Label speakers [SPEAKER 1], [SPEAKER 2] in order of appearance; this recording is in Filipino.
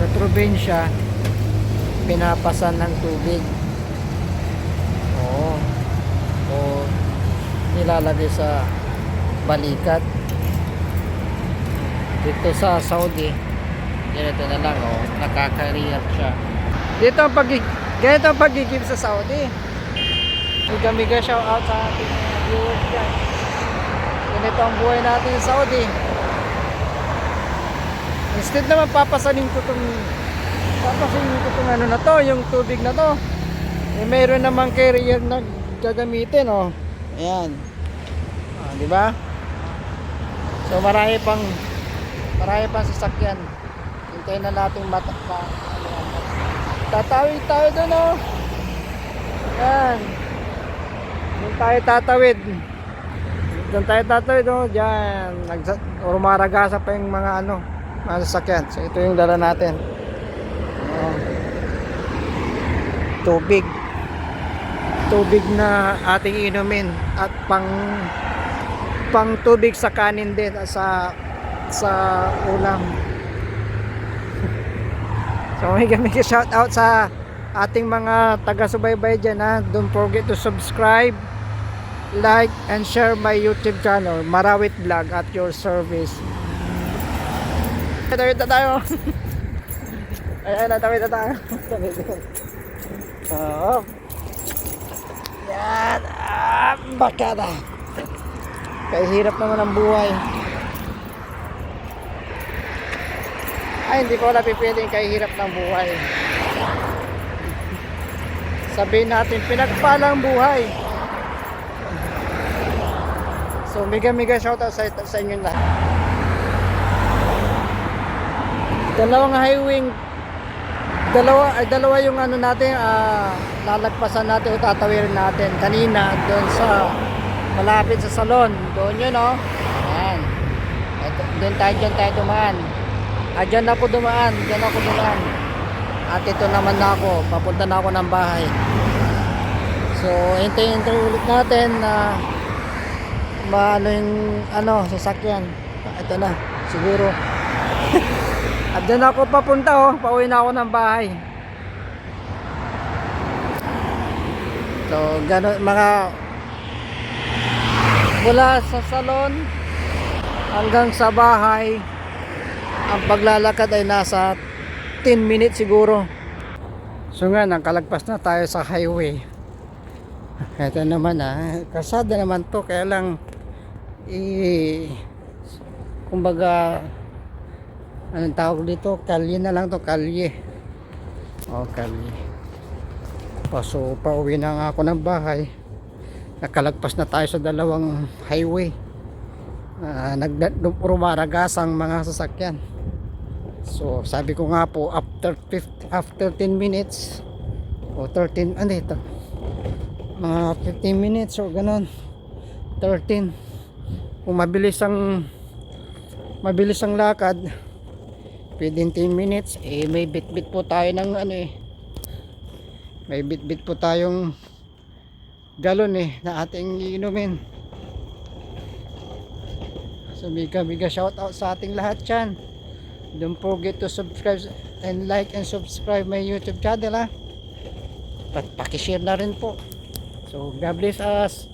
[SPEAKER 1] sa probinsya pinapasan ng tubig. Oo. O nilalagay sa balikat. Dito sa Saudi ganito na lang oh nakaka-react siya. Dito ang pag ganito ang pagigib sa Saudi. Mega shout out sa ating viewers dyan. Ganito ang buhay natin sa Saudi instead naman papasanin ko itong papasanin ko itong ano na to yung tubig na to. Eh mayroon namang carrier na gagamitin oh. Ayan. Ah, di ba? So marami pang marami pang sasakyan. Hintayin na natin mata pa, tatawid tayo doon oh. Yan doon tayo tatawid. Doon tayo tatawid oh. Dyan Nagsa, rumaragasa pa yung mga ano mga sasakyan so ito yung dala natin. Oh. tubig. Tubig na ating inumin at pang pang tubig sa kanin din at sa sa ulam. So may mega shout out sa ating mga taga-subaybay dyan ha? Don't forget to subscribe like and share my youtube channel Marawit Vlog at your service tawid na tayo ayan na tawid na tayo tawid Oo. Yan. Ah, bakada. Kaya hirap naman ang buhay. Ay, hindi ko wala pipiliin kaya hirap ng buhay. Sabihin natin, pinagpalang buhay. So, mega mega shoutout sa, sa inyo lahat. Dalawang highway. Dalawa ay dalawa yung ano natin ah, lalagpasan natin o tatawirin natin. Kanina doon sa malapit sa salon. Doon yun oh. Ayan. Ito, doon tayo dyan tayo dumaan. Ah dyan ako dumaan dyan ako dumaan. At ito naman na ako papunta na ako ng bahay. So hintayin hintayin ulit natin na maano yung ano sasakyan. Ito na siguro at dyan ako papunta oh, pauwi na ako ng bahay. So, gano'n, mga mula sa salon hanggang sa bahay, ang paglalakad ay nasa 10 minutes siguro. So nga, nakalagpas na tayo sa highway. Ito naman ah, kasada naman to, kaya lang, i, kumbaga, anong tawag dito? Kalye na lang to kalye. Oh kalye. Paso pauwi na nga ako ng bahay. Nakalagpas na tayo sa dalawang highway. Uh, nag rumaragas ang mga sasakyan. So sabi ko nga po after 50, after 10 minutes o 13 ano ito mga 15 minutes o ganon 13 kung mabilis ang mabilis ang lakad within 10 minutes. Eh may bit-bit po tayo ng ano eh. May bit-bit po tayong galon eh na ating iinumin. So mega mega shout out sa ating lahat dyan. Don't forget to subscribe and like and subscribe my youtube channel ha? At pakishare na rin po. So God bless us